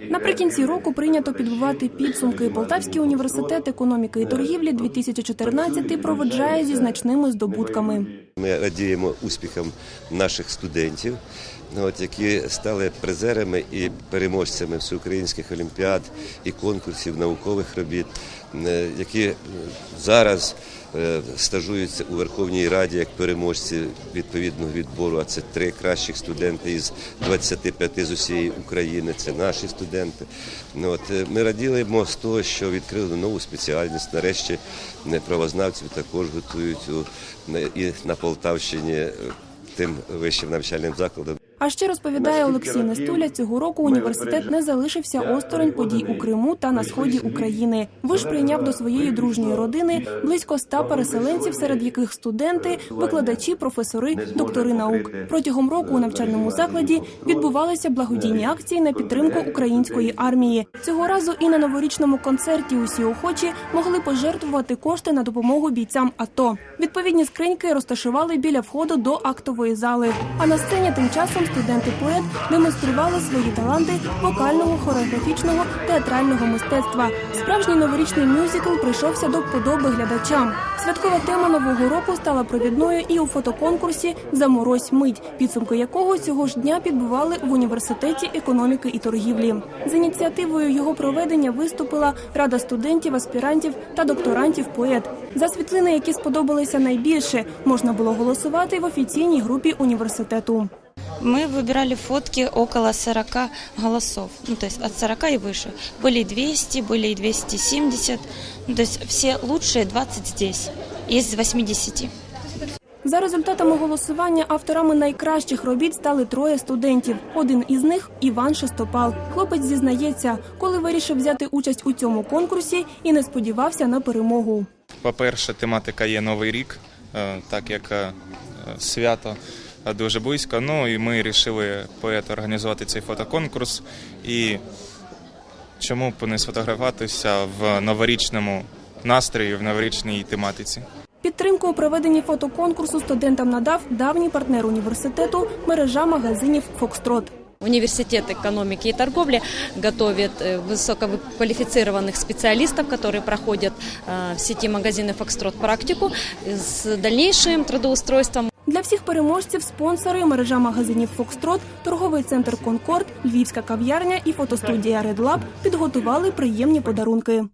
Наприкінці року прийнято підбивати підсумки. Полтавський університет економіки і торгівлі 2014 проведжає зі значними здобутками. Ми радіємо успіхам наших студентів, ну, які стали призерами і переможцями всеукраїнських олімпіад і конкурсів наукових робіт, е, які зараз стажуються у Верховній Раді як переможці відповідного відбору. А це три кращих студенти із 25 з усієї України. Це наші студенти. Ну, от, е, ми радіємо з того, що відкрили нову спеціальність. Нарешті е, правознавців також готують і на Полтавщині е, тим вищим навчальним закладам. А ще розповідає Олексій Нестуля, цього року університет не залишився осторонь подій у Криму та на сході України. Виш прийняв до своєї дружньої родини близько ста переселенців, серед яких студенти, викладачі, професори, доктори наук. Протягом року у навчальному закладі відбувалися благодійні акції на підтримку української армії. Цього разу і на новорічному концерті усі охочі могли пожертвувати кошти на допомогу бійцям АТО. Відповідні скриньки розташували біля входу до актової зали. А на сцені тим часом студенти поет демонстрували свої таланти вокального, хореографічного, театрального мистецтва. Справжній новорічний мюзикл прийшовся до вподоби глядачам. Святкова тема нового року стала провідною і у фотоконкурсі Заморозь мить, підсумки якого цього ж дня підбували в університеті економіки і торгівлі. З ініціативою його проведення виступила Рада студентів, аспірантів та докторантів поет. За світлини, які сподобалися найбільше, можна було голосувати в офіційній групі університету. Мы выбирали фотки около 40 голосов, ну, то есть от 40 и выше. Были и 200, были и 270, ну, то есть все лучшие 20 здесь из 80. За результатами голосування авторами найкращих робіт стали троє студентів. Один із них Іван Шестопал. Хлопець зізнається, коли вирішив взяти участь у цьому конкурсі і не сподівався на перемогу. По-перше, тематика є Новий рік, е, так як е, свято е, дуже близько. Ну і ми вирішили поет організувати цей фотоконкурс. І чому б не сфотографуватися в новорічному настрої, в новорічній тематиці. Підтримку у проведенні фотоконкурсу студентам надав давній партнер університету мережа магазинів Фокстрот. Университет экономики и торговли готовит э, высококвалифицированных специалистов, которые проходят э, в сети магазинов «Фокстрот» практику с дальнейшим трудоустройством Для всіх переможців спонсори мережа магазинів Фокстрот, торговий центр Конкорд, Львівська кав'ярня і фотостудія Редлаб підготували приємні подарунки.